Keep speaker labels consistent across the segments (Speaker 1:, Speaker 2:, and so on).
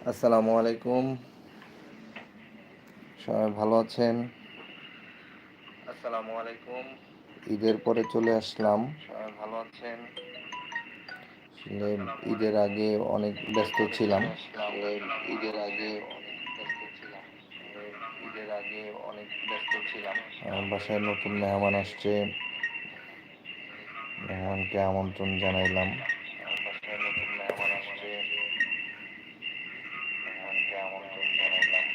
Speaker 1: আসসালামু আলাইকুম। সবাই ভালো আছেন?
Speaker 2: আসসালামু আলাইকুম।
Speaker 1: ঈদের পরে চলে আসলাম।
Speaker 2: সবাই ভালো আছেন?
Speaker 1: ঈদের আগে অনেক ব্যস্ত ছিলাম।
Speaker 2: ঈদের আগে অনেক ব্যস্ত ছিলাম ঈদের আগে অনেক ব্যস্ত ছিলাম।
Speaker 1: বাসায় নতুন মেহমান আসছে। মেহমানকে আমন্ত্রণ জানাইলাম
Speaker 2: আমার বাসায় নতুন মেহমান আসছে মেহমানকে আমন্ত্রণ জানাইলাম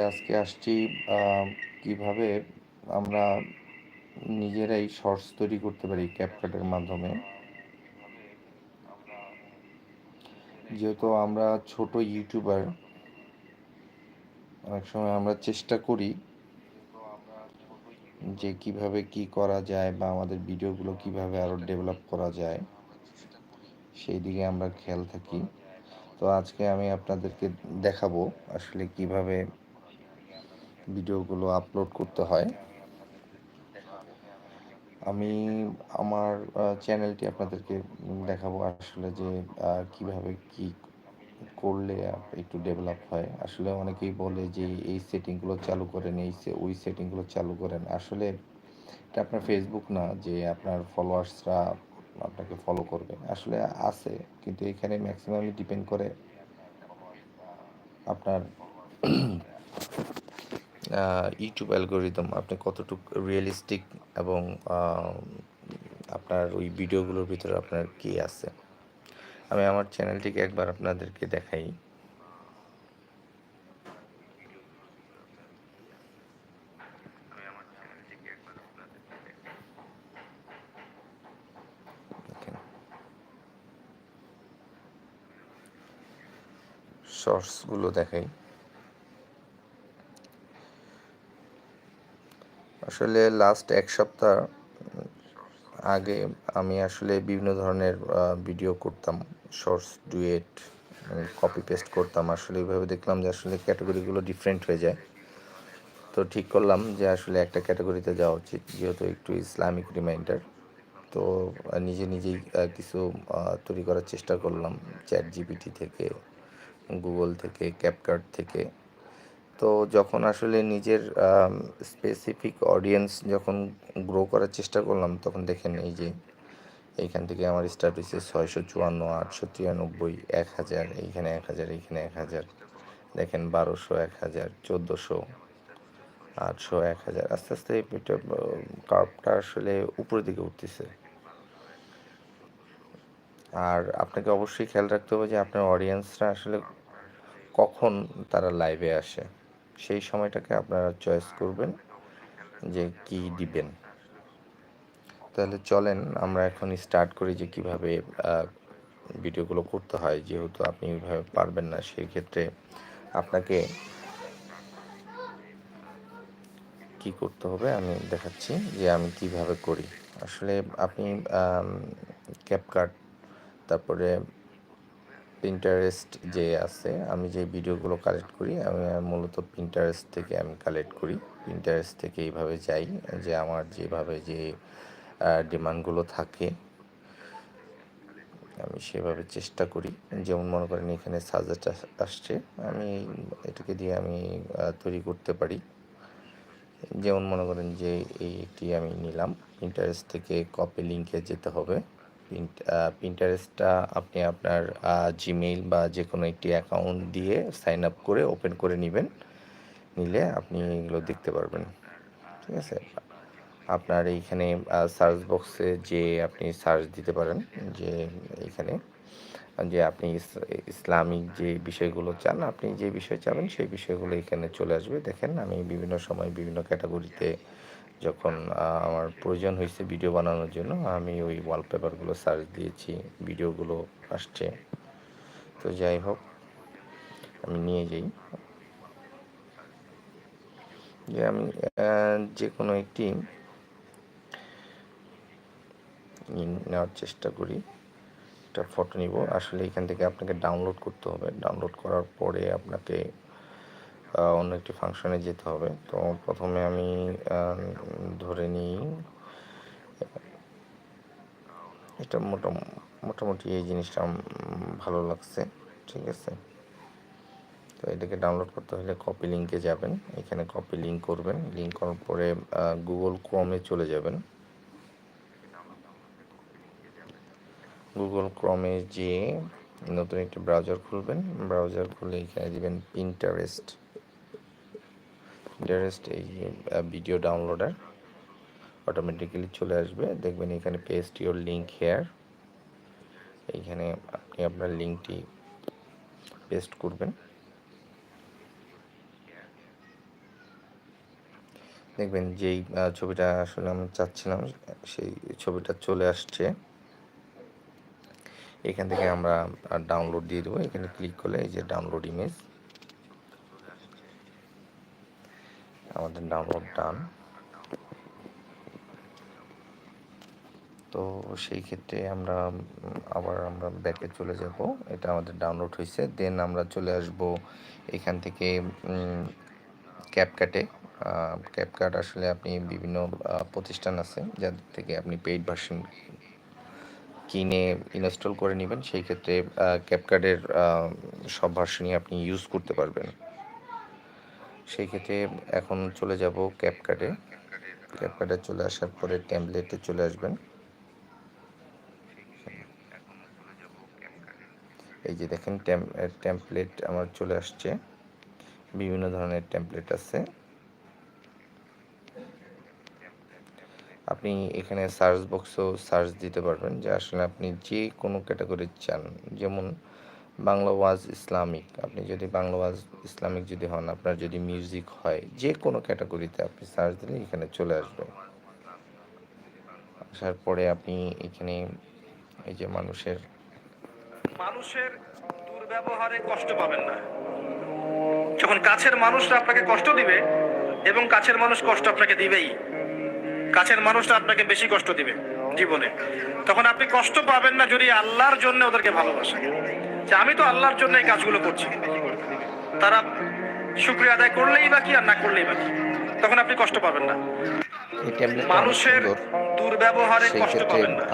Speaker 1: আজকে আসছি কীভাবে আমরা নিজেরাই শর্টস তৈরি করতে পারি ক্যাপকাটের মাধ্যমে। যেহেতু আমরা ছোট ইউটিউবার অনেক সময় আমরা চেষ্টা করি যে কীভাবে কি করা যায় বা আমাদের ভিডিওগুলো কীভাবে আরও ডেভেলপ করা যায়, সেই দিকে আমরা খেয়াল থাকি। তো আজকে আমি আপনাদেরকে দেখাবো আসলে কীভাবে ভিডিওগুলো আপলোড করতে হয়। আমি আমার চ্যানেলটি আপনাদেরকে দেখাবো আসলে যে কীভাবে কি করলে একটু ডেভেলপ হয়। আসলে অনেকেই বলে যে, এই সেটিংগুলো চালু করেন, এই ওই সেটিংগুলো চালু করেন। আসলে এটা আপনার ফেসবুক না, যে আপনার ফলোয়ার্সরা আপনাকে ফলো করবে। আসলে আছে, কিন্তু এখানে ম্যাক্সিমামই ডিপেন্ড করে আপনার ইউটিউব অ্যালগোরিদম আপনি কতটুকু রিয়েলিস্টিক এবং আপনার ওই ভিডিওগুলোর ভিতরে আপনার কি আছে? আমি আমার চ্যানেলটিকে একবার আপনাদেরকে দেখাই। শর্টসগুলো দেখাই। আসলে লাস্ট এক সপ্তাহ আগে আমি আসলে বিভিন্ন ধরনের ভিডিও করতাম শর্টস ডুয়েট কপি পেস্ট করতাম। আসলে এইভাবে দেখলাম যে আসলে ক্যাটাগরিগুলো ডিফারেন্ট হয়ে যায়। তো ঠিক করলাম যে আসলে একটা ক্যাটাগরিতে যাওয়া উচিত, যেহেতু একটু ইসলামিক রিমাইন্ডার তো নিজে নিজেই কিছু তৈরি করার চেষ্টা করলাম চ্যাট জিপিটি থেকে গুগল থেকে ক্যাপকার্ট থেকে। তো যখন আসলে নিজের স্পেসিফিক অডিয়েন্স যখন গ্রো করার চেষ্টা করলাম, তখন দেখেন এই যে এইখান থেকে আমার হয়েছে ছয়শো চুয়ান্ন, আটশো তিরানব্বই, এক হাজার, এইখানে এক হাজার, এইখানে এক হাজার, দেখেন বারোশো এক হাজার, চোদ্দোশো, আটশো এক হাজার, আস্তে আস্তে এটা কার্ভটা আসলে উপরের দিকে উঠতেছে। আর আপনাকে অবশ্যই খেয়াল রাখতে হবে যে আপনার অডিয়েন্সরা আসলে কখন তারা লাইভে আসে। সেই সময়টাকে আপনারা চয়েস করবেন যে কি দিবেন। তাহলে চলেন, আমরা এখন স্টার্ট করি যে কীভাবে ভিডিওগুলো করতে হয়। যেহেতু আপনি ওইভাবে পারবেন না সেই ক্ষেত্রে আপনাকে কি করতে হবে আমি দেখাচ্ছি যে আমি কীভাবে করি। আসলে আপনি ক্যাপকাট তারপরে পিন্টারেস্ট যে আছে, আমি যে ভিডিওগুলো কালেক্ট করি, আমি মূলত পিন্টারেস্ট থেকে আমি কালেক্ট করি। পিন্টারেস্ট থেকে এইভাবে যাই যে আমার যেভাবে যে ডিমান্ডগুলো থাকে, আমি সেভাবে চেষ্টা করি। যেমন মনে করেন এখানে সাজেট আসছে, আমি এটাকে দিয়ে আমি তৈরি করতে পারি। যেমন মনে করেন যে এই একটি আমি নিলাম। পিন্টারেস্ট থেকে কপি লিঙ্কে যেতে হবে। পিন্টারেস্টটা আপনি আপনার জিমেইল বা যে কোনো একটি অ্যাকাউন্ট দিয়ে সাইন আপ করে ওপেন করে নেবেন। নিলে আপনি এগুলো দেখতে পারবেন। ঠিক আছে? আপনার এইখানে সার্চ বক্সে যে আপনি সার্চ দিতে পারেন, যে এইখানে, যে আপনি ইসলামিক যে বিষয়গুলো চান, আপনি যে বিষয় চাবেন সেই বিষয়গুলো এখানে চলে আসবে। দেখেন আমি বিভিন্ন সময় বিভিন্ন ক্যাটাগরিতে যখন আমার প্রয়োজন হয়েছে ভিডিও বানানোর জন্য, আমি ওই ওয়ালপেপারগুলো সার্চ দিয়েছি ভিডিওগুলো আসছে। তো যাই হোক, আমি নিয়ে যাই। যে আমি যে কোনো একটি নেওয়ার চেষ্টা করি, একটা ফটো নিব। আসলে এখান থেকে আপনাকে ডাউনলোড করতে হবে। ডাউনলোড করার পরে আপনাকে অন্য একটি ফাংশনে যেতে হবে। তো প্রথমে আমি ধরে নিই, এটা মোটামুটি মোটামুটি এই জিনিসটা ভালো লাগছে, ঠিক আছে? তো এটাকে ডাউনলোড করতে হলে কপি লিঙ্কে যাবেন। এখানে কপি লিঙ্ক করবেন। লিঙ্ক করার পরে গুগল ক্রমে চলে যাবেন। গুগল ক্রমে যে নতুন একটি ব্রাউজার খুলবেন। ব্রাউজার খুলে এখানে দিবেন পিন্টারেস্ট পিন্টারেস্ট এই ভিডিও ডাউনলোডার অটোমেটিক্যালি চলে আসবে। দেখবেন এখানে পেস্ট ইউর লিঙ্ক হেয়ার এইখানে আপনি আপনার লিঙ্কটি পেস্ট করবেন। দেখবেন যেই ছবিটা আসলে আমি চাচ্ছিলাম, সেই ছবিটা চলে আসছে। এখান থেকে আমরা ডাউনলোড দিয়ে দেবো। এখানে ক্লিক করলে এই যে ডাউনলোড ইমেজ আমাদের ডাউনলোড ডান তো সেই ক্ষেত্রে আমরা, আবার আমরা ব্যাকে চলে যাব। এটা আমাদের ডাউনলোড হয়েছে দেন আমরা চলে আসব এখান থেকে ক্যাপকাটে ক্যাপকাট আসলে আপনি বিভিন্ন প্রতিষ্ঠান আছে যাদের থেকে আপনি পেইড ভার্সন কিনে ইনস্টল করে নেবেন। সেই ক্ষেত্রে ক্যাপকার্ডের সব ভার্সনই আপনি ইউজ করতে পারবেন। সেই ক্ষেত্রে এখন চলে যাব ক্যাপকার্ডে ক্যাপকার্ডে চলে আসার পরে ট্যাবলেটে চলে আসবেন। এই যে দেখেন টেমপ্লেট আমার চলে আসছে। বিভিন্ন ধরনের টেমপ্লেট আছে। আপনি এখানে সার্চ বক্সও সার্চ দিতে পারবেন যে আসলে আপনি যে কোনো ক্যাটাগরি চান। যেমন বাংলা ওয়াজ ইসলামিক। আপনি যদি বাংলা ওয়াজ ইসলামিক যদি হন, আপনার যদি মিউজিক হয়, যে কোনো ক্যাটাগরিতে আপনি সার্চ দিলে এখানে চলে আসবে। আসার পরে আপনি এখানে এই যে মানুষের
Speaker 3: মানুষের দুর্ব্যবহারে কষ্ট পাবেন না। যখন কাছের মানুষরা আপনাকে কষ্ট দিবে, এবং কাছের মানুষ কষ্ট আপনাকে দিবেই। কাছের মানুষরা আপনাকে বেশি কষ্ট দিবে জীবনে। তখন আপনি কষ্ট পাবেন না যদি আল্লাহর জন্য ওদেরকে ভালোবাসেন। যে আমি তো আল্লাহর জন্য এই কাজগুলো করছি। তারা শুক্রিয়া আদায় করলেই বা কি আর না করলেই বা কি? তখন আপনি কষ্ট পাবেন না। মানুষের দুর্ব্যবহারে কষ্ট পাবেন না।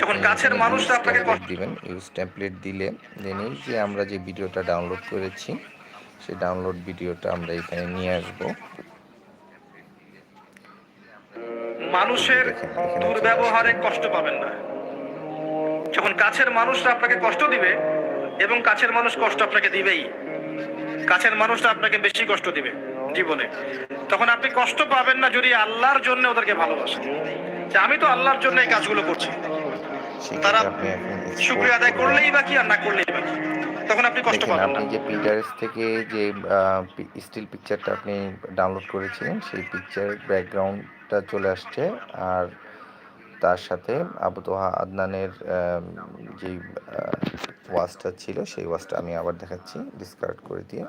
Speaker 3: যখন কাছের মানুষরা আপনাকে
Speaker 1: template দিবেন ইউজ টেমপ্লেট দিলে এই যে আমরা যে ভিডিওটা ডাউনলোড করেছি সেই ডাউনলোড ভিডিওটা আমরা এখানে নিয়ে আসব।
Speaker 3: মানুষের দুর্ব্যবহারে কষ্ট পাবেন না। যখন কাছের মানুষরা আপনাকে কষ্ট দিবে এবং কাছের মানুষ কষ্ট আপনাকে দিবেই কাছের মানুষরা আপনাকে বেশি কষ্ট দিবে জীবনে তখন আপনি কষ্ট পাবেন না যদি আল্লাহর জন্য ওদেরকে ভালোবাসেন। যে আমি তো আল্লাহর জন্য এই কাজগুলো করছি। তারা শুক্রিয়া আদায় করলেই বা কি আর না করলেই বা কি? তখন আপনি কষ্ট পাবেন
Speaker 1: আপনি যে পিন্টারেস্ট থেকে যে স্টিল পিকচারটা আপনি ডাউনলোড করেছিলেন সেই পিকচার ব্যাকগ্রাউন্ডটা চলে আসছে। আর তার সাথে আবু তোহা আদনানের যেই ওয়াজটা ছিল সেই ওয়াজটা আমি আবার দেখাচ্ছি ডিসকার্ড করে দিয়ে।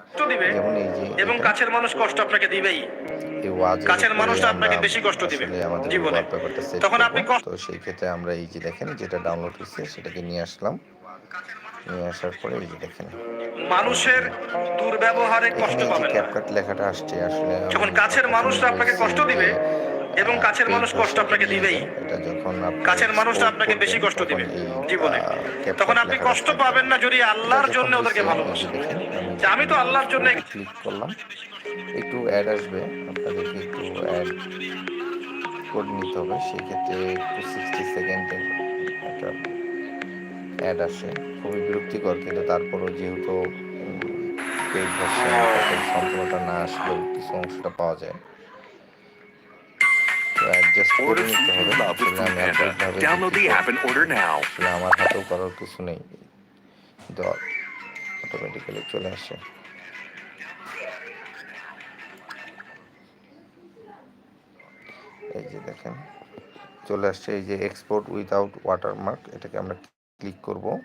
Speaker 1: যেমন এই যে
Speaker 3: এবং কাছের মানুষ কষ্ট আপনাকে দিবেই।
Speaker 1: এই ওয়াজ
Speaker 3: কাছের মানুষটা আপনাকে বেশি কষ্ট দিবে
Speaker 1: আমাদের
Speaker 3: জীবনে। তখন আপনি
Speaker 1: তো সেই ক্ষেত্রে আমরা এই যে দেখেন যেটা ডাউনলোড হয়েছে সেটাকে নিয়ে আসলাম। নিয়ে আসার পরে এই যে দেখেন।
Speaker 3: মানুষের দুর্ব্যবহারে কষ্ট পাবেন
Speaker 1: ক্যাপকাট লেখাটা আসছে আসলে
Speaker 3: যখন কাছের মানুষরা আপনাকে কষ্ট দিবে
Speaker 1: যে,
Speaker 3: এবং কাছের মানুষ কষ্ট আপনাকে দিবেই। কাছের
Speaker 1: মানুষটা
Speaker 3: আপনাকে বেশি কষ্ট দিবে জীবনে। তখন আপনি কষ্ট পাবেন না যদি আল্লাহর জন্য ওদেরকে ভালোবাসেন। আমি তো আল্লাহর জন্য
Speaker 1: ক্লিক করলাম। একটু অ্যাড আসবে। আপনাদেরকে একটু অ্যাড করে নিতে হবে। সেক্ষেত্রে একটু সিক্সটি সেকেন্ডের একটা অ্যাড আসে খুবই বিরক্তিকর, কিন্তু তারপরও যেহেতু ভার্সন সম্পূর্ণটা না আসলেও কিছু অংশটা পাওয়া যায়।
Speaker 4: Panda.
Speaker 1: আন্তরিকভাবে
Speaker 4: Download the
Speaker 1: দুঃখিত।
Speaker 4: app and order now.
Speaker 1: আসলে আমার হাতেও করার কিছু নেই। কিন্তু অটোমেটিক্যালি চলে আসে। এই যে দেখেন চলে আসছে। এই যে এক্সপোর্ট উইথাউট ওয়াটারমার্ক এটাকে আমরা ক্লিক করব।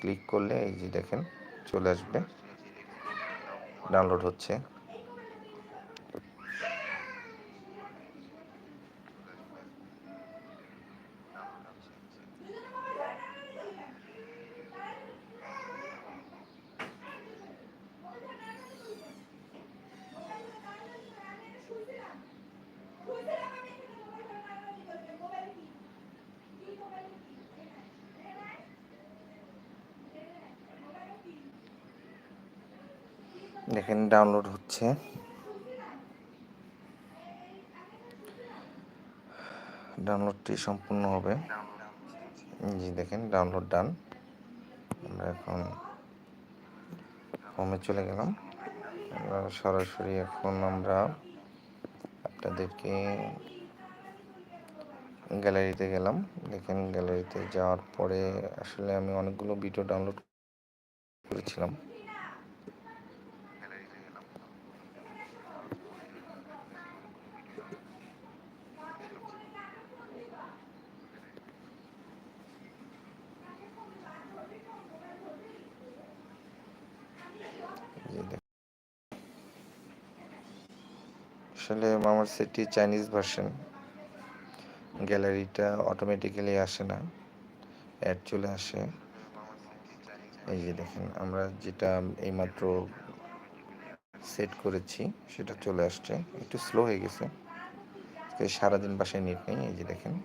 Speaker 1: ক্লিক করলে এই যে দেখেন চলে আসবে। ডাউনলোড হচ্ছে। দেখেন ডাউনলোড হচ্ছে। ডাউনলোডটি সম্পূর্ণ হবে। জি, দেখেন ডাউনলোড ডান আমরা এখন হোমে চলে গেলাম। সরাসরি এখন আমরা আপনাদেরকে গ্যালারিতে গেলাম। দেখেন গ্যালারিতে যাওয়ার পরে আসলে আমি অনেকগুলো ভিডিও ডাউনলোড করেছিলাম এই দেখেন। আসলে আমার সেটটি চাইনিজ ভার্সন গ্যালারিটা অটোমেটিক্যালি আসে না। অ্যাড চলে আসে। এই যে দেখেন, আমরা যেটা এইমাত্র সেট করেছি, সেটা চলে আসছে। একটু স্লো হয়ে গেছে। সারাদিন বাসায় নেট নেই, এই যে দেখেন।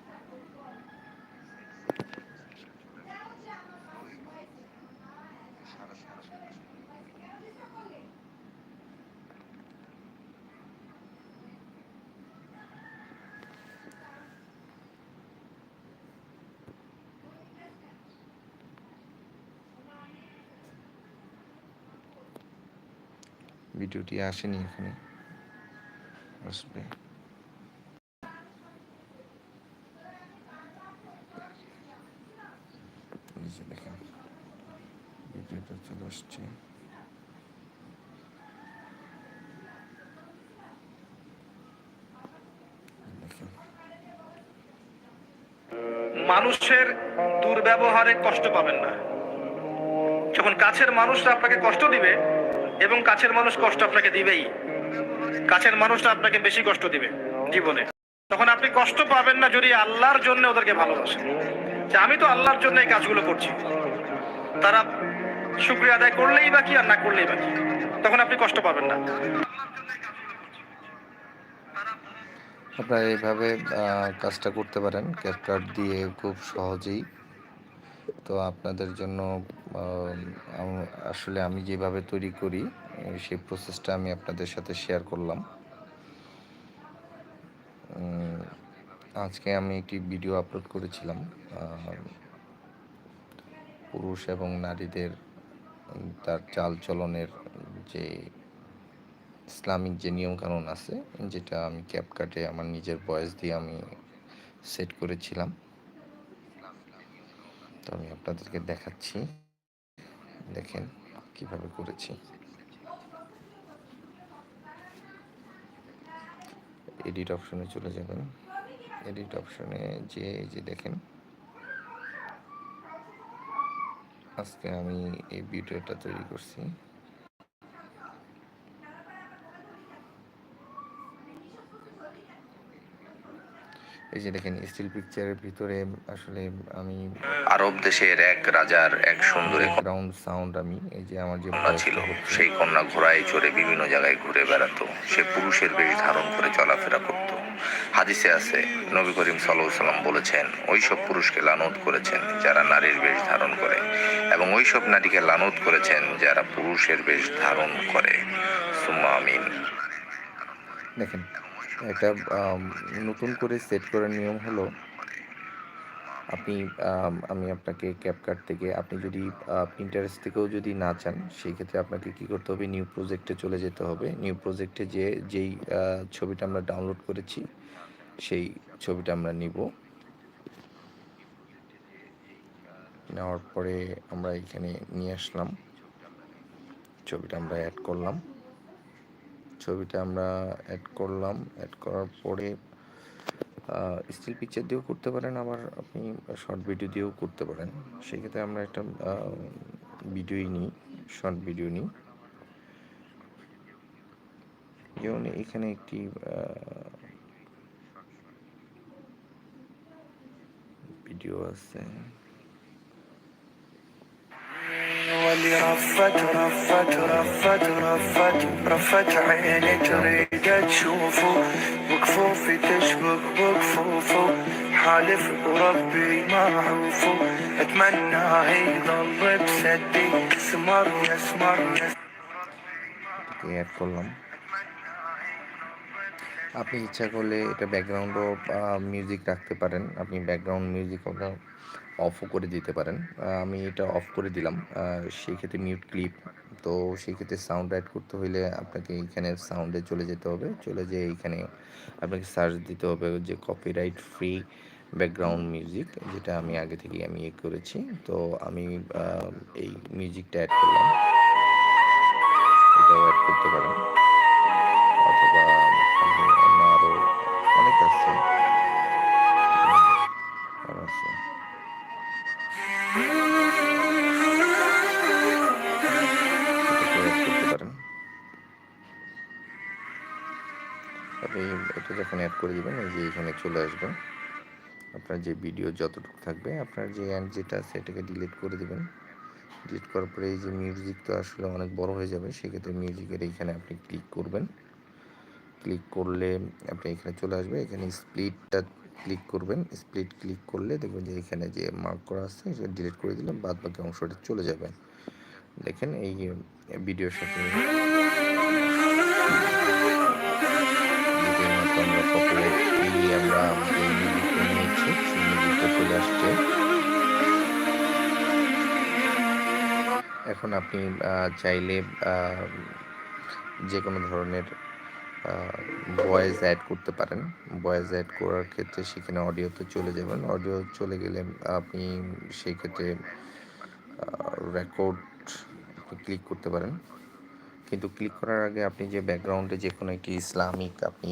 Speaker 1: ভিডিওটি আসেনি এখানে। আসবে।
Speaker 3: মানুষের দুর্ব্যবহারে কষ্ট পাবেন না। যখন কাছের মানুষরা আপনাকে কষ্ট দিবে এবং কাছের মানুষ কষ্ট আপনাকে দিবেই। কাছের মানুষরা আপনাকে বেশি কষ্ট দিবে জীবনে। তখন আপনি কষ্ট পাবেন না যদি আল্লাহর জন্য ওদেরকে ভালোবাসেন। যে আমি তো আল্লাহর জন্য এই কাজগুলো করছি। তারা শুক্রিয়া আদায় করলেই বা কি আর না করলেই বা কি। তখন আপনি কষ্ট পাবেন না।
Speaker 1: আপনারা এইভাবে কাজটা করতে পারেন। ক্যাপ কার্ড দিয়ে খুব সহজেই তো আপনাদের জন্য আসলে আমি যেভাবে তৈরি করি সেই প্রসেসটা আমি আপনাদের সাথে শেয়ার করলাম। আজকে আমি একটি ভিডিও আপলোড করেছিলাম পুরুষ এবং নারীদের তার চাল চলনের যে ইসলামিক যে নিয়মকানুন আছে, যেটা আমি ক্যাপকাটে আমার নিজের বয়স দিয়ে আমি সেট করেছিলাম। তো আমি আপনাদেরকে দেখাচ্ছি। দেখেন কীভাবে করেছি। এডিট অপশনে চলে যাবেন। এডিট অপশনে যে যে দেখেন। আজকে আমি এই ভিডিওটা তৈরি করছি। এই যে দেখেন স্টিল পিকচারের ভিতরে আসলে আমি
Speaker 4: আরব দেশের এক রাজার এক সুন্দরী
Speaker 1: ব্যাকগ্রাউন্ড সাউন্ড আমি এই যে আমার যে
Speaker 4: ছিল সেই কন্যা ঘোড়ায় চড়ে বিভিন্ন জায়গায় ঘুরে বেড়াতো। সে পুরুষের বেশ ধারণ করে চলাফেরা করত। হাদিসে আছে নবী করিম সাল্লাম বলেছেন ওইসব পুরুষকে লানত করেছেন যারা নারীর বেশ ধারণ করে এবং ওইসব নারীকে লানত করেছেন যারা পুরুষের বেশ ধারণ করে। সুম্মা আমিন।
Speaker 1: দেখেন একটা নতুন করে সেট করার নিয়ম হলো, আপনি, আমি আপনাকে ক্যাপকাট থেকে, আপনি যদি প্রিন্টারেস্ট থেকেও যদি না চান সেই ক্ষেত্রে আপনাকে কি করতে হবে? নিউ প্রজেক্টে চলে যেতে হবে। নিউ প্রজেক্টে যে, যেই ছবিটা আমরা ডাউনলোড করেছি, সেই ছবিটা আমরা নিব। নেওয়ার পরে আমরা এখানে নিয়ে আসলাম। ছবিটা আমরা অ্যাড করলাম। ছবিটা আমরা অ্যাড করলাম। অ্যাড করার পরে স্টিল পিকচার দিয়েও করতে পারেন, আবার আপনি শর্ট ভিডিও দিয়েও করতে পারেন। সেক্ষেত্রে আমরা একটা ভিডিওই নিই শর্ট ভিডিও নিই। যেমন এখানে একটি ভিডিও আছে।
Speaker 5: واللي رفت رفت رفت رفت رفت عيني تريد تشوفه وكفوفي تشبك بكفوفه حالف وربي ما عوفه اتمنى يضل بسدي اسمر يسمر
Speaker 1: এটাকে অ্যাড করলাম আপনি ইচ্ছা করলে এটা ব্যাকগ্রাউন্ডও মিউজিক রাখতে পারেন আপনি ব্যাকগ্রাউন্ড মিউজিক ওটা অফও করে দিতে পারেন। আমি এটা অফ করে দিলাম। আহ, সেই ক্ষেত্রে মিউট ক্লিপ তো সেই ক্ষেত্রে সাউন্ড অ্যাড করতে হলে আপনাকে এখানে সাউন্ডে চলে যেতে হবে। চলে যেয়ে এইখানে আপনাকে সার্চ দিতে হবে যে কপিরাইট ফ্রি ব্যাকগ্রাউন্ড মিউজিক যেটা আমি আগে থেকেই আমি ইয়ে করেছি। তো আমি এই মিউজিকটা অ্যাড করলাম। এটাও অ্যাড করতে পারেন। অথবা অন্য আরও অনেক আছে। আপনি এটা যখন অ্যাড করে দিবেন, এই যে এখানে চলে আসবেন আপনার যে ভিডিও যতটুকু থাকবে, আপনার যে অ্যান্ড যেটা আছে, এটাকে ডিলিট করে দিবেন। ডিলিট করার পরে এই যে মিউজিক তো আসলে অনেক বড় হয়ে যাবে, সেক্ষেত্রে মিউজিকের এইখানে আপনি ক্লিক করবেন। ক্লিক করলে আপনি এখানে চলে আসবে। এখানে স্প্লিটটা ক্লিক করবেন স্প্লিট ক্লিক করলে দেখবেন যে এখানে যে মার্ক করা আছে, সেটা ডিলিট করে দিলে বাদ বাকি অংশটা চলে যাবে। দেখেন এই ভিডিওর সাথে চলে আসছে। এখন আপনি চাইলে যে কোনো ধরনের ভয়েস অ্যাড করতে পারেন। ভয়েস অ্যাড করার ক্ষেত্রে সেখানে অডিওতে চলে যাবেন অডিও চলে গেলে আপনি সেই ক্ষেত্রে রেকর্ড ক্লিক করতে পারেন। কিন্তু ক্লিক করার আগে আপনি যে ব্যাকগ্রাউন্ডে যে কোনো একটি ইসলামিক আপনি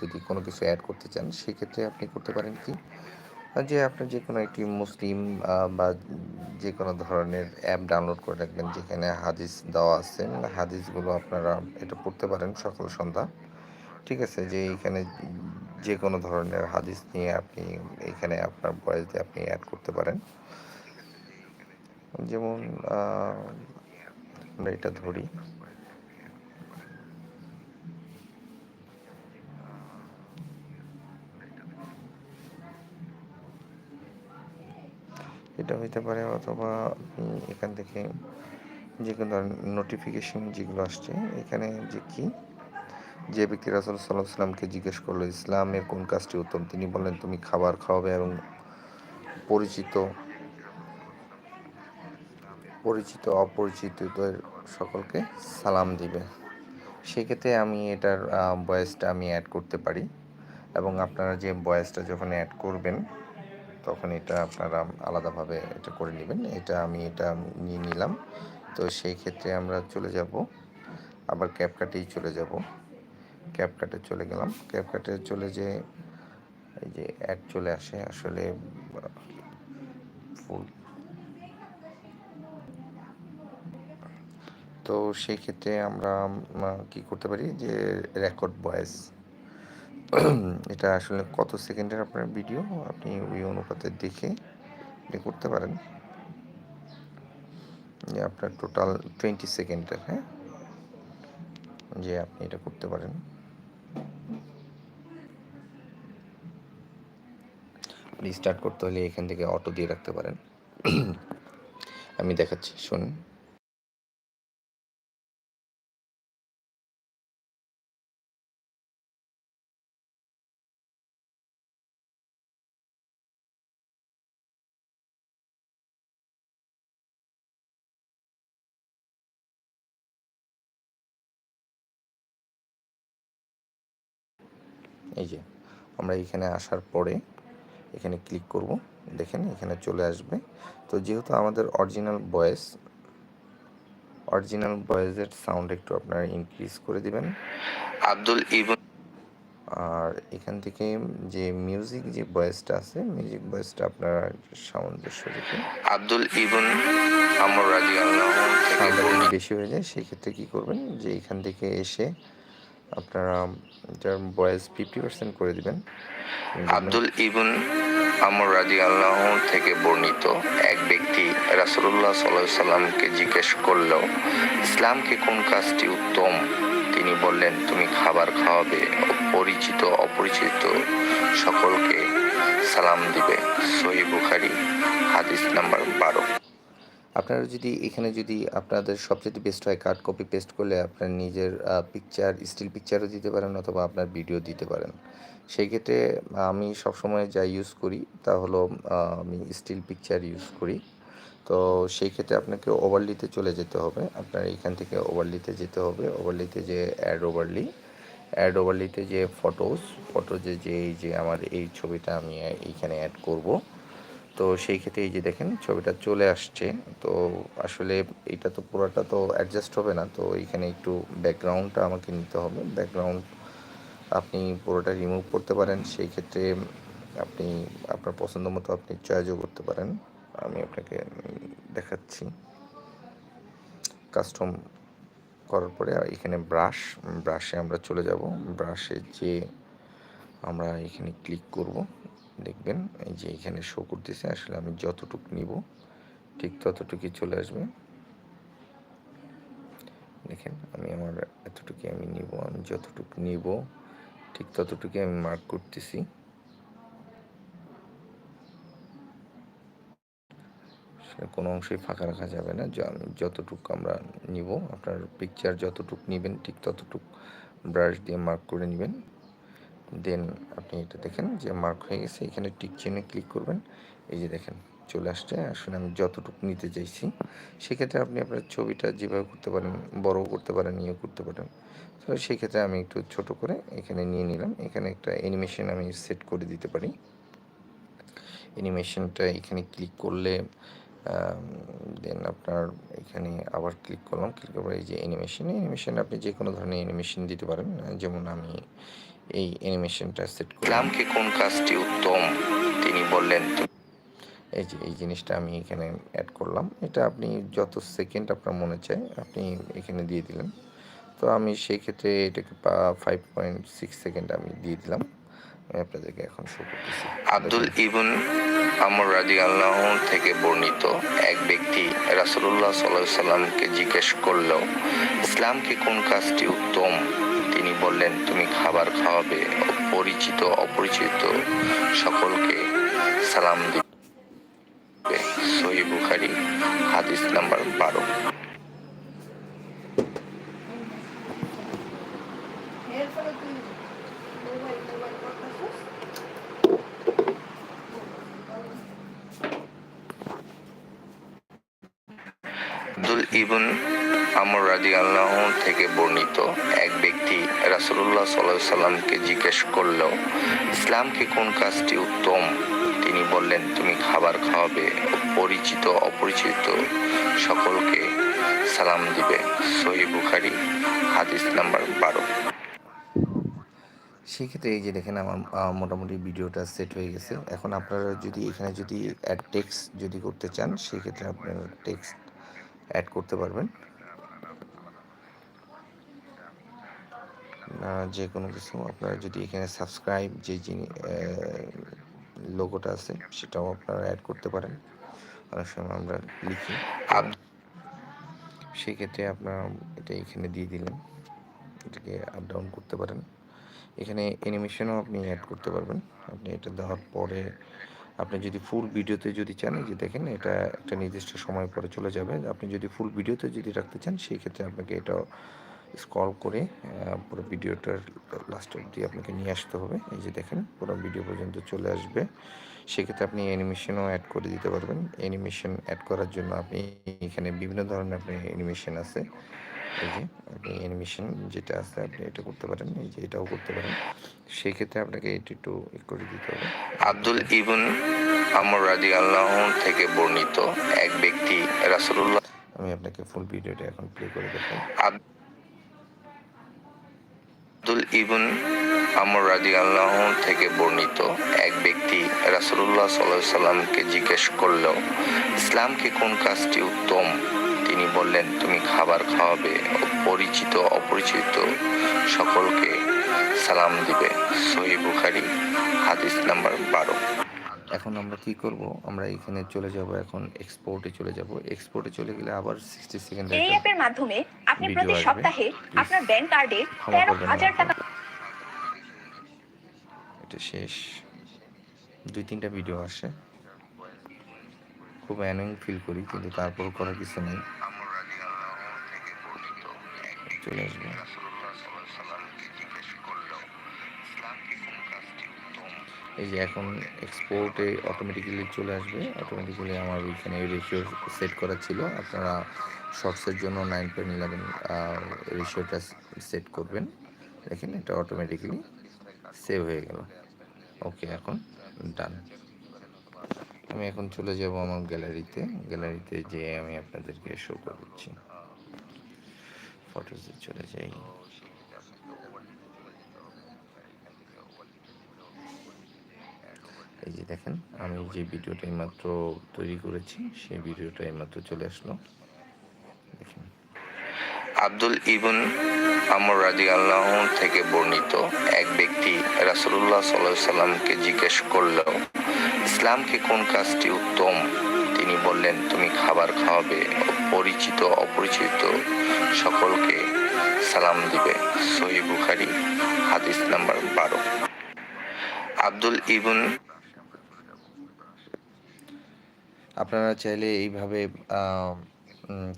Speaker 1: যদি কোনো কিছু অ্যাড করতে চান, সেক্ষেত্রে আপনি করতে পারেন কি? যে আপনি যে কোনো একটি মুসলিম বা যে কোনো ধরনের অ্যাপ ডাউনলোড করে রাখবেন যেখানে হাদিস দেওয়া আছে, হাদিসগুলো আপনারা এটা পড়তে পারেন সকাল, সন্ধ্যা। ঠিক আছে? যে এইখানে যে কোনো ধরনের হাদিস নিয়ে আপনি এখানে আপনার ভয়েস দিয়ে আপনি অ্যাড করতে পারেন। যেমন আমরা এটা ধরি। এটা হইতে পারে অথবা আপনি এখান থেকে যে কোনো নোটিফিকেশন যেগুলো আসছে, এখানে যে কি? যে ব্যক্তি রাসুল সাল্লাহ সাল্লামকে জিজ্ঞেস করল, ইসলামের কোন কাজটি উত্তম? তিনি বললেন, তুমি খাবার খাওয়াবে এবং পরিচিত পরিচিত, অপরিচিতদের সকলকে সালাম দিবে। সেক্ষেত্রে আমি এটার ভয়েসটা আমি অ্যাড করতে পারি এবং আপনারা যে ভয়েসটা যখন অ্যাড করবেন তখন এটা আপনারা আলাদাভাবে এটা করে নেবেন। এটা আমি এটা নিয়ে নিলাম। তো সেই ক্ষেত্রে আমরা চলে যাব। আবার ক্যাপকাটেই চলে যাব। ক্যাপকাটে চলে গেলাম। ক্যাপকাটে চলে যে এই যে অ্যাড চলে আসে, আসলে ফুল। তো সেই ক্ষেত্রে আমরা কি করতে পারি? যে রেকর্ড ভয়েস এটা আসলে কত সেকেন্ডের আপনার ভিডিও? আপনি ওই অনুপাতে দেখে আপনি করতে পারেন। যে আপনার টোটাল টোয়েন্টি সেকেন্ডের হ্যাঁ? যে আপনি এটা করতে পারেন। স্টার্ট করতে হলে এখান থেকে অটো দিয়ে রাখতে পারেন। আমি দেখাচ্ছি, শুনুন। এই যে আমরা এখানে আসার পরে এখানে ক্লিক করব। দেখেন এখানে চলে আসবে। তো যেহেতু আমাদের অরিজিনাল ভয়েস অরিজিনাল ভয়েসের সাউন্ড একটু আপনারা ইনক্রিজ করে দিবেন।
Speaker 4: আব্দুল ইবন
Speaker 1: আর এখান থেকে যে মিউজিক যে ভয়েসটা আছে মিউজিক ভয়েসটা আপনারা সামঞ্জস্য রেখে
Speaker 4: আব্দুল ইবন আমর
Speaker 1: সাউন্ডটা যদি বেশি হয়ে যায় সেক্ষেত্রে কী করবেন? যে এখান থেকে এসে আপনারা এটার ভয়েস ফিফটি পার্সেন্ট করে দিবেন।
Speaker 4: আব্দুল ইবন আমর রাজি আল্লাহ থেকে বর্ণিত এক ব্যক্তি রাসুল্লাহ আলাইহি সাল্লামকে জিজ্ঞেস করল ইসলামকে কোন কাজটি উত্তম? তিনি বললেন, তুমি খাবার খাওয়াবে, পরিচিত, অপরিচিত সকলকে সালাম দিবে। সহি বুখারী, হাদিস নাম্বার বারো।
Speaker 1: আপনারা যদি এখানে যদি আপনাদের সবচেয়ে বেস্ট হয় কার্ড কপি পেস্ট করলে আপনার নিজের পিকচার স্টিল পিকচারও দিতে পারেন অথবা আপনার ভিডিও দিতে পারেন। সেই ক্ষেত্রে আমি সবসময় যা ইউজ করি তা হলো আমি স্টিল পিকচার ইউজ করি। তো সেই ক্ষেত্রে আপনাকে ওভারলিতে চলে যেতে হবে। আপনার এখান থেকে ওভারলিতে যেতে হবে। ওভারলিতে যে অ্যাড ওভারলি অ্যাড ওভারলিতে যে ফটোস ফটো যে যে, এই যে আমার এই ছবিটা আমি এইখানে অ্যাড করব। তো সেই ক্ষেত্রে এই যে দেখেন, ছবিটা চলে আসছে। তো আসলে এটা তো পুরোটা তো অ্যাডজাস্ট হবে না। তো এখানে একটু ব্যাকগ্রাউন্ডটা আমাকে নিতে হবে। ব্যাকগ্রাউন্ড আপনি পুরোটা রিমুভ করতে পারেন। সেই ক্ষেত্রে আপনি, আপনার পছন্দ মতো আপনি চয়েসও করতে পারেন। আমি আপনাকে দেখাচ্ছি। কাস্টম করার পরে এখানে ব্রাশ ব্রাশে আমরা চলে যাব। ব্রাশে যে আমরা এখানে ক্লিক করব দেখবেন, এই যে এখানে শো করতেছে, আসলে আমি যতটুক নিব, ঠিক ততটুকুই চলে আসবে। দেখেন, আমি আমার এতটুকু আমি নিব, আমি যতটুকু নিব, ঠিক ততটুকু আমি মার্ক করতেছি। কোনো অংশেই ফাঁকা রাখা যাবে না আমি যতটুকু আমরা নিব, আপনার পিকচার যতটুকু নেবেন, ঠিক ততটুক ব্রাশ দিয়ে মার্ক করে নেবেন। দেন আপনি এটা দেখেন যে মার্ক হয়ে গেছে। এখানে টিক চিহ্নে ক্লিক করবেন। এই যে দেখেন, চলে আসছে। আসলে আমি যতটুকু নিতে চাইছি, সেক্ষেত্রে আপনি আপনার ছবিটা যেভাবে করতে পারেন, বড়ও করতে পারেন ইয়ে করতে পারেন। তো সেক্ষেত্রে আমি একটু ছোট করে এখানে নিয়ে নিলাম। এখানে একটা অ্যানিমেশন আমি সেট করে দিতে পারি। অ্যানিমেশনটা এখানে ক্লিক করলে দেন আপনার এখানে আবার ক্লিক করলাম। ক্লিক করার এই যে অ্যানিমেশন অ্যানিমেশন আপনি যে কোনো ধরনের অ্যানিমেশন দিতে পারেন। যেমন আমি এই অ্যানিমেশনটা সেট করলাম
Speaker 4: ইসলামকে কোন কাজটি উত্তম? তিনি বললেন
Speaker 1: এই যে এই জিনিসটা আমি এখানে অ্যাড করলাম। এটা আপনি যত সেকেন্ড আপনার মনে চায় আপনি এখানে দিয়ে দিলেন। তো আমি সেই ক্ষেত্রে এটাকে ফাইভ পয়েন্ট সিক্স সেকেন্ড আমি দিয়ে দিলাম। আমি আপনাদেরকে এখন শো করতেছি।
Speaker 4: আব্দুল ইবন আমর রাজি আল্লাহ থেকে বর্ণিত এক ব্যক্তি রাসুল্লাহ সাল্লাহ সাল্লামকে জিজ্ঞেস করল ইসলামকে কোন কাজটি উত্তম? তিনি বললেন, তুমি খাবার খাওয়াবে পরিচিত অপরিচিত সকলকে সালাম দিবে। সহি বুখারি, হাদিস নাম্বার বারো। ইবন আমর রাজি আল্লাহ থেকে বর্ণিত ব্যক্তি রাসুল্লাহ সাল্লাহ সাল্লামকে জিজ্ঞেস করল ইসলামকে কোন কাজটি উত্তম? তিনি বললেন, তুমি খাবার খাওয়াবে, পরিচিত, অপরিচিত সকলকে সালাম দিবে। সহি বুখারি, হাদিস নাম্বার বারো।
Speaker 1: সেক্ষেত্রে এই যে দেখেন আমার মোটামুটি ভিডিওটা সেট হয়ে গেছে। এখন আপনারা যদি এখানে যদি অ্যাড টেক্সট যদি করতে চান, সেক্ষেত্রে আপনারা টেক্সট অ্যাড করতে পারবেন। যে কোনো কিছু আপনারা যদি এখানে সাবস্ক্রাইব যে লোগোটা আছে সেটাও আপনারা অ্যাড করতে পারেন। অনেক সময় আমরা লিখি। সেক্ষেত্রে আপনারা এটা এখানে দিয়ে দিলেন। এটাকে আপ ডাউন করতে পারেন। এখানে অ্যানিমেশনও আপনি অ্যাড করতে পারবেন। আপনি এটা দেওয়ার পরে আপনি যদি ফুল ভিডিওতে যদি চান যে দেখেন এটা একটা নির্দিষ্ট সময় পরে চলে যাবে। আপনি যদি ফুল ভিডিওতে যদি রাখতে চান সেই ক্ষেত্রে আপনাকে এটা স্ক্রল করে পুরো ভিডিওটার লাস্ট অবধি আপনাকে নিয়ে আসতে হবে। এই যে দেখেন পুরো ভিডিও পর্যন্ত চলে আসবে। সেক্ষেত্রে আপনি অ্যানিমেশনও অ্যাড করে দিতে পারবেন। অ্যানিমেশন অ্যাড করার জন্য আপনি এখানে বিভিন্ন ধরনের আপনি অ্যানিমেশন আছে। এই যে আপনি অ্যানিমেশন যেটা আছে আপনি এটা করতে পারেন। এই যে এটাও করতে পারেন। সেই ক্ষেত্রে আপনাকে এটি একটু ই করে দিতে হবে।
Speaker 4: আব্দুল ইবন আমর রাজি আল্লাহ থেকে বর্ণিত এক ব্যক্তি রাসুল্লাহ
Speaker 1: আমি আপনাকে ফুল ভিডিওটা এখন প্লে করে দেখাই।
Speaker 4: আব্দুল ইবন আমর রাজি আল্লাহ থেকে বর্ণিত এক ব্যক্তি রাসুল্লাহ সাল্লাহ সাল্লামকে জিজ্ঞেস করল, ইসলামকে কোন কাজটি উত্তম? তিনি বললেন, তুমি খাবার খাওয়াবে পরিচিত অপরিচিত সকলকে সালাম দিবে। সহি বুখারি, হাদিস নাম্বার বারো।
Speaker 1: এখন আমরা কি করব? আমরা এখানে চলে যাব এখন এক্সপোর্টে চলে যাব। এক্সপোর্টে চলে গেলে আবার সিক্সটি সেকেন্ড
Speaker 6: এই অ্যাপের মাধ্যমে আপনি প্রতি সপ্তাহে আপনার ব্যাংক কার্ডে
Speaker 1: ক্ষমা
Speaker 6: তেরো
Speaker 1: করবেন
Speaker 6: হাজার
Speaker 1: আমাকে।
Speaker 6: টাকা
Speaker 1: এটা শেষ। দুই তিনটা ভিডিও আসে। খুব অ্যানোয়িং ফিল করি কিন্তু তারপর করার কিছু নেই। চলে আসবে। এই যে এখন এক্সপোর্টে অটোমেটিক্যালি চলে আসবে। অটোমেটিক্যালি আমার ওইখানে রেশিও সেট করা ছিল। আপনারা শর্টসের জন্য নাইন পয়েন্ট ইলেভেন রেশিওটা সেট করবেন। দেখেন এটা অটোমেটিক্যালি সেভ হয়ে গেল। ওকে এখন ডান আমি এখন চলে যাব আমার গ্যালারিতে গ্যালারিতে যেয়ে আমি আপনাদেরকে শো করে দিচ্ছি ফটোসে চলে যাই। এই যে দেখেন, আমি যে ভিডিওটা এইমাত্র তৈরি করেছি, সেই ভিডিওটা এইমাত্র চলে আসলো।
Speaker 4: আব্দুল ইবন আমর রাদিয়াল্লাহু থেকে বর্ণিত এক ব্যক্তি রাসুল্লাহ সাল্লাল্লাহু সাল্লামকে জিজ্ঞেস করল ইসলামকে কোন কাজটি উত্তম? তিনি বললেন, তুমি খাবার খাওয়াবে, পরিচিত, অপরিচিত সকলকে সালাম দিবে। সহি বুখারি, হাদিস নাম্বার বারো। আব্দুল ইবন
Speaker 1: আপনারা চাইলে এইভাবে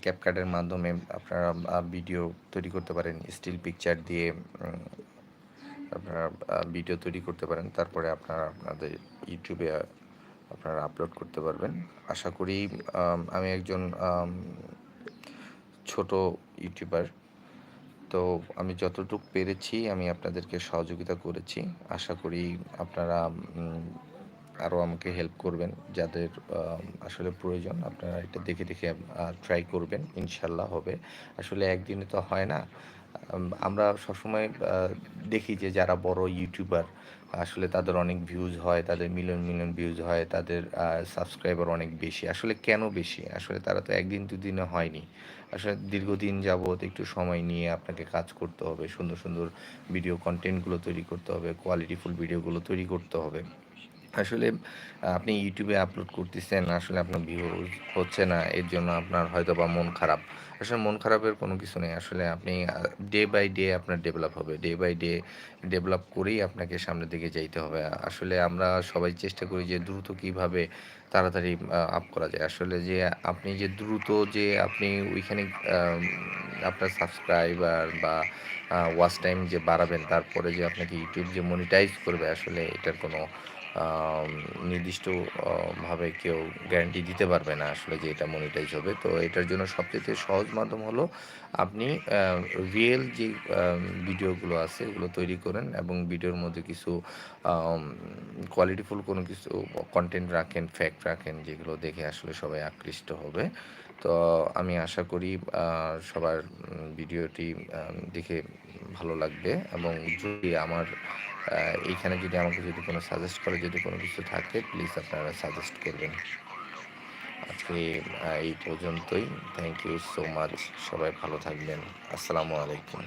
Speaker 1: ক্যাপকার্ডের মাধ্যমে আপনারা ভিডিও তৈরি করতে পারেন। স্টিল পিকচার দিয়ে আপনারা ভিডিও তৈরি করতে পারেন। তারপরে আপনারা আপনাদের ইউটিউবে আপনারা আপলোড করতে পারবেন। আশা করি আমি একজন ছোট ইউটিউবার তো আমি যতটুকু পেরেছি, আমি আপনাদেরকে সহযোগিতা করেছি। আশা করি আপনারা আরও আমাকে হেল্প করবেন, যাদের আসলে প্রয়োজন, আপনারা এটা দেখে দেখে ট্রাই করবেন, ইনশাল্লাহ হবে। আসলে একদিনে তো হয় না। আমরা সবসময় দেখি যে যারা বড় ইউটিউবার আসলে তাদের অনেক ভিউজ হয়, তাদের মিলিয়ন মিলিয়ন ভিউজ হয়, তাদের সাবস্ক্রাইবার অনেক বেশি। আসলে কেন বেশি? আসলে তারা তো একদিন দুদিনে হয়নি। আসলে দীর্ঘদিন যাবৎ একটু সময় নিয়ে আপনাকে কাজ করতে হবে, সুন্দর সুন্দর ভিডিও কন্টেন্টগুলো তৈরি করতে হবে কোয়ালিটিফুল ভিডিওগুলো তৈরি করতে হবে। আসলে, আপনি ইউটিউবে আপলোড করতেছেন, আসলে আপনার ভিউ হচ্ছে না, এর জন্য আপনার হয়তো বা মন খারাপ। আসলে মন খারাপের কোনো কিছু নেই, আসলে আপনি ডে বাই ডে আপনার ডেভেলপ হবে। ডে বাই ডে ডেভেলপ করেই আপনাকে সামনের দিকে যাইতে হবে। আসলে আমরা সবাই চেষ্টা করি যে দ্রুত কীভাবে তাড়াতাড়ি আপ করা যায়। আসলে যে আপনি যে দ্রুত যে আপনি ওইখানে আপনার সাবস্ক্রাইবার বা ওয়াচ টাইম যে বাড়াবেন, তারপরে যে আপনাকে ইউটিউব যে মনিটাইজ করবে, আসলে এটার কোনো আম, নির্দিষ্ট ভাবে কেউ গ্যারান্টি দিতে পারবে না আসলে যে এটা মনিটাইজ হবে। তো এটার জন্য সবচেয়ে সহজ মাধ্যম হলো আপনি রিয়েল যে ভিডিওগুলো আছে ওগুলো তৈরি করেন এবং ভিডিওর মধ্যে কিছু কোয়ালিটিফুল কোনো কিছু কন্টেন্ট রাখেন ফ্যাক্ট রাখেন যেগুলো দেখে আসলে সবাই আকৃষ্ট হবে। তো আমি আশা করি সবার ভিডিওটি দেখে ভালো লাগবে এবং যদি আমার এইখানে যদি আমাকে যদি কোনো সাজেস্ট করে, যদি কোনো কিছু থাকে প্লিজ আপনারা সাজেস্ট করবেন। আজকে এই পর্যন্তই। থ্যাংক ইউ সো মাচ সবাই ভালো থাকবেন। আসসালামু আলাইকুম।